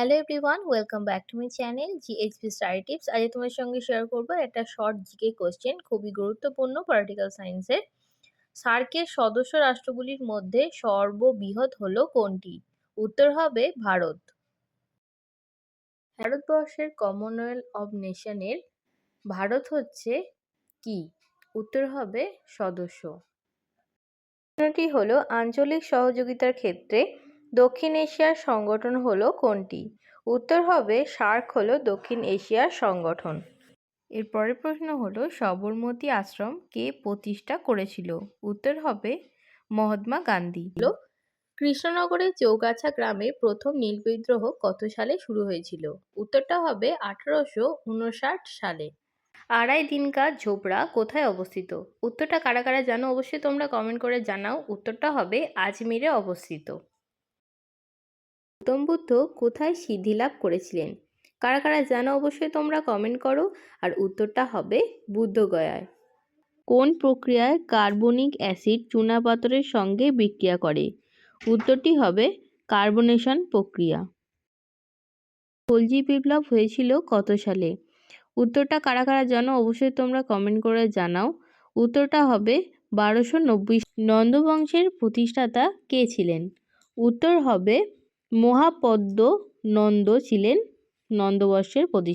Hello everyone welcome back to my channel GHP study tips আজ তোমার সঙ্গে share করব একটা শর্ট জিকে কোশ্চেন খুবই গুরুত্বপূর্ণ পলিটিক্যাল সায়েন্সের সার্কের সদস্য রাষ্ট্রগুলির মধ্যে সর্ববৃহৎ হলো কোনটি? উত্তর হবে ভারত। ভারতবর্ষের কমনওয়েলথ অব নেশনের ভারত হচ্ছে কি? উত্তর হবে সদস্য। প্রশ্নটি হলো আঞ্চলিক সহযোগিতার ক্ষেত্রে দক্ষিণ এশিয়ার সংগঠন হলো কোনটি? উত্তর হবে সার্ক হলো দক্ষিণ এশিয়ার সংগঠন। এর পরের প্রশ্ন হলো, সবরমতী আশ্রম কে প্রতিষ্ঠা করেছিল? উত্তর হবে মহাত্মা গান্ধী। হলো কৃষ্ণনগরের চৌগাছা গ্রামে প্রথম নীল বিদ্রোহ কত সালে শুরু হয়েছিল? উত্তরটা হবে আঠারোশো উনষাট সালে। আড়াই দিনকার ঝোপড়া কোথায় অবস্থিত? উত্তরটা কারা কারা জানো? অবশ্যই তোমরা কমেন্ট করে জানাও। উত্তরটা হবে আজমিরে অবস্থিত। গৌতম বুদ্ধ কোথায় সিদ্ধি লাভ করেছিলেন? কারা কারা জানো অবশ্যই তোমরা কমেন্ট করো। আর উত্তরটা হবে বুদ্ধগয়ায় কোন প্রক্রিয়ায় কার্বনিক অ্যাসিড চুনাপাথরের সঙ্গে বিক্রিয়া করে? উত্তরটি হবে কার্বনেশন প্রক্রিয়া। খলজি বিপ্লব হয়েছিল কত সালে? উত্তরটা কারা কারা জানো অবশ্যই তোমরা কমেন্ট করে জানাও। উত্তরটা হবে বারোশো নব্বই। নন্দবংশের প্রতিষ্ঠাতা কে ছিলেন? উত্তর হবে মহাপদ্ম নন্দ ছিলেন নন্দবর্ষের প্রতিষ্ঠা